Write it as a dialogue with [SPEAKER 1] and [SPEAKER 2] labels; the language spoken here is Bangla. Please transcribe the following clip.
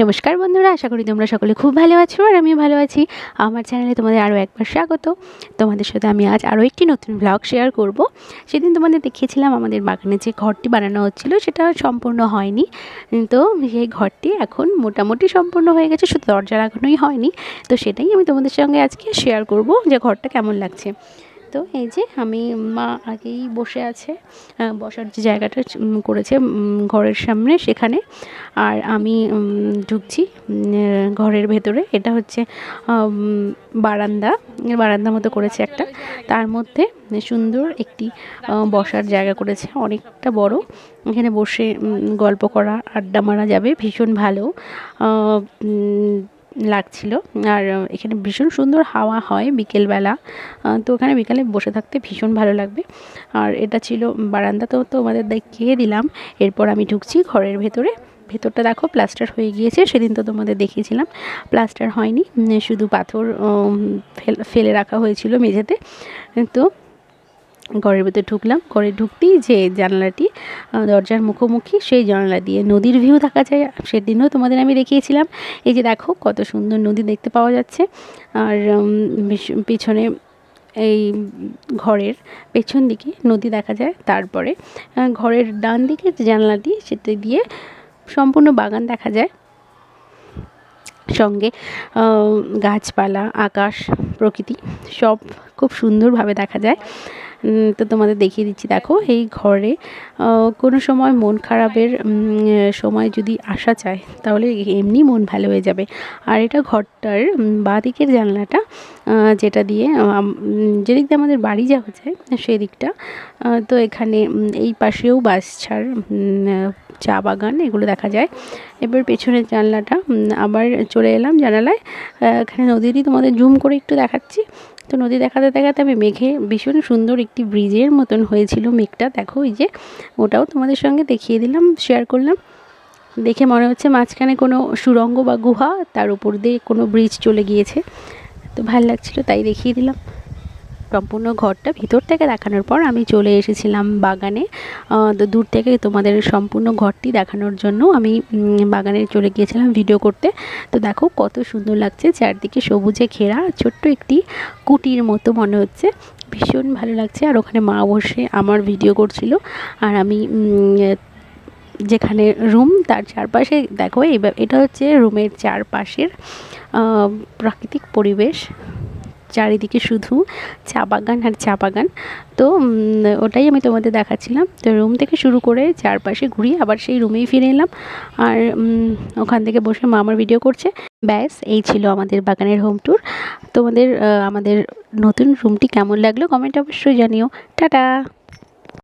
[SPEAKER 1] নমস্কার বন্ধুরা, আশা করি তোমরা সকলে খুব ভালো আছো আর আমিও ভালো আছি। আমার চ্যানেলে তোমাদের আরও একবার স্বাগত। তোমাদের সাথে আমি আজ আরও একটি নতুন ব্লগ শেয়ার করব। সেদিন তোমাদের দেখিয়েছিলাম আমাদের বাগানে যে ঘরটি বানানো হচ্ছিল, সেটা সম্পূর্ণ হয়নি। তো সেই ঘরটি এখন মোটামুটি সম্পূর্ণ হয়ে গেছে, শুধু দরজা লাগানোই হয়নি। তো সেটাই আমি তোমাদের সঙ্গে আজকে শেয়ার করব যে ঘরটা কেমন লাগছে। তো এই যে আমি মা আগেই বসে আছে বসার যে জায়গাটা করেছে ঘরের সামনে সেখানে। আর আমি ঢুকছি ঘরের ভেতরে। এটা হচ্ছে বারান্দা। বারান্দা মতো করেছে একটা। তার মধ্যে সুন্দর একটি বসার জায়গা করেছে। অনেকটা বড়। এখানে বসে গল্প করা, আড্ডা মারা যাবে। ভীষণ ভালো। লাগছিল। আর এখানে ভীষণ সুন্দর হাওয়া হয় বিকেলবেলা। তো ওখানে বিকালে বসে থাকতে ভীষণ ভালো লাগবে। আর এটা ছিল বারান্দা, তো তোমাদের দেখিয়ে দিলাম। এরপর আমি ঢুকছি ঘরের ভেতরে। ভেতরটা দেখো প্লাস্টার হয়ে গিয়েছে, সেদিন তো তোমাদের দেখিয়েছিলাম। প্লাস্টার হয়নি, শুধু পাথর ফেলে রাখা হয়েছিল মেঝেতে। তো ঘরের ভেতরে ঢুকলাম। ঘরে ঢুকতেই যে জানলাটি দরজার মুখোমুখি, সেই জানলা দিয়ে নদীর ভিউ দেখা যায়। সেদিনও তোমাদের আমি দেখিয়েছিলাম। এই যে দেখো, কত সুন্দর নদী দেখতে পাওয়া যাচ্ছে। আর পিছনে এই ঘরের পেছন দিকে নদী দেখা যায়। তারপরে ঘরের ডান দিকে যে জানলাটি, সেটা দিয়ে সম্পূর্ণ বাগান দেখা যায়। সঙ্গে গাছপালা, আকাশ, প্রকৃতি সব খুব সুন্দরভাবে দেখা যায়। তো তোমাদের দেখিয়ে দিচ্ছি। দেখো এই ঘরে কোনো সময় মন খারাপের সময় যদি আসা চায় তাহলে এমনি মন ভালো হয়ে যাবে। আর এটা ঘরটার উম, বাঁ দিকের জানলাটা যেটা দিয়ে যেদিক দিয়ে আমাদের বাড়ি যাওয়া যায় সেদিকটা। তো এখানে এই পাশেও বাস ছাড় চা বাগান এগুলো দেখা যায়। এবার পেছনের জানলাটা আবার চলে এলাম জানালায়। এখানে নদীরই তোমাদের জুম করে একটু দেখাচ্ছি। তো নদী দেখাতে দেখাতে আমি মেঘে ভীষণ সুন্দর একটি ব্রিজের মতন হয়েছিল মেঘটা। দেখো ওই যে ওটাও তোমাদের সঙ্গে দেখিয়ে দিলাম শেয়ার করলাম। দেখে মনে হচ্ছে মাঝখানে কোনো সুরঙ্গ বা গুহা, তার উপর দিয়ে কোনো ব্রিজ চলে গিয়েছে। তো ভালো লাগছিল, তাই দেখিয়ে দিলাম। সম্পূর্ণ ঘরটা ভিতর থেকে দেখানোর পর আমি চলে এসেছিলাম বাগানে। দূর থেকে তোমাদের সম্পূর্ণ ঘরটি দেখানোর জন্য আমি বাগানে চলে গিয়েছিলাম ভিডিও করতে। তো দেখো কত সুন্দর লাগছে, চারদিকে সবুজে ঘেরা, ছোট্ট একটি কুটির মতো মনে হচ্ছে। ভীষণ ভালো লাগছে, আর ওখানে মা বসে আমার ভিডিও করছিল। আর আমি যেখানে রুম, তার চারপাশে দেখো, এবার এটা হচ্ছে রুমের চারপাশের প্রাকৃতিক পরিবেশ। চারিদিকে শুধু চা বাগান আর চা বাগান। তো ওটাই আমি তোমাদের দেখাচ্ছিলাম। তো রুম থেকে শুরু করে চারপাশে ঘুরিয়ে আবার সেই রুমেই ফিরে এলাম। আর ওখান থেকে বসে মা আমার ভিডিও করছে। ব্যাস, এই ছিল আমাদের বাগানের হোম ট্যুর তোমাদের আমাদের নতুন রুমটি কেমন লাগল? কমেন্ট অবশ্যই জানিও। টাটা!